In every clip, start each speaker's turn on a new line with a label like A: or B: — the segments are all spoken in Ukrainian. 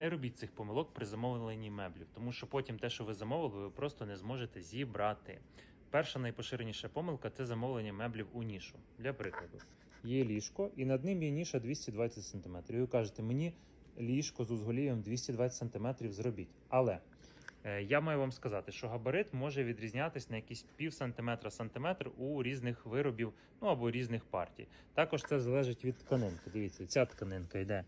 A: Не робіть цих помилок при замовленні меблів, тому що потім те, що ви замовили, ви просто не зможете зібрати. Перша найпоширеніша помилка це замовлення меблів у нішу. Для прикладу, є ліжко, і над ним є ніша 220 см. І ви кажете, мені ліжко з узголів'ям 220 см зробіть. Але е, я маю вам сказати, що габарит може відрізнятися на якісь пів сантиметра сантиметр у різних виробів, ну або різних партій. Також це залежить від тканинки. Дивіться, ця тканинка йде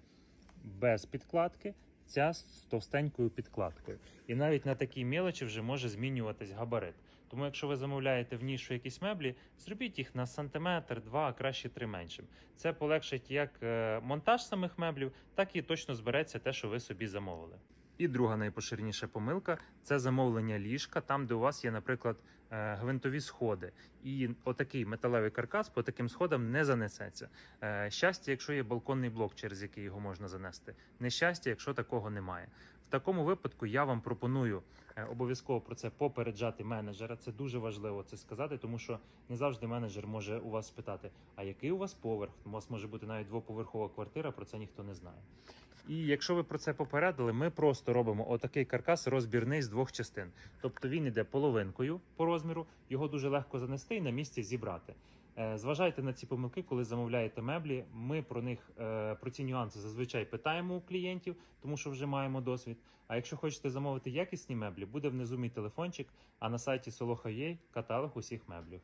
A: без підкладки, ця з товстенькою підкладкою. І навіть на такій мелочі вже може змінюватись габарит. Тому, якщо ви замовляєте в нішу якісь меблі, зробіть їх на сантиметр, два, а краще три меншим. Це полегшить як е, монтаж самих меблів, так і точно збереться те, що ви собі замовили. І друга найпоширеніша помилка це замовлення ліжка, там, де у вас є, наприклад, гвинтові сходи. І отакий металевий каркас по таким сходам не занесеться. Е, Щастя, якщо є балконний блок, через який його можна занести. Нещастя, якщо такого немає. В такому випадку я вам пропоную е, обов'язково про це попереджати менеджера. Це дуже важливо це сказати, тому що не завжди менеджер може у вас спитати, а який у вас поверх? У вас може бути навіть двоповерхова квартира, про це ніхто не знає. І якщо ви про це попередили, ми просто робимо отакий каркас розбірний з двох частин. Тобто він іде половинкою по розміру, його дуже легко занести і на місці зібрати. Е, Зважайте на ці помилки, коли замовляєте меблі. Ми про них е, про ці нюанси зазвичай питаємо у клієнтів, тому що вже маємо досвід. А якщо хочете замовити якісні меблі, буде внизу мій телефончик, а на сайті Soloha.ua каталог усіх меблів.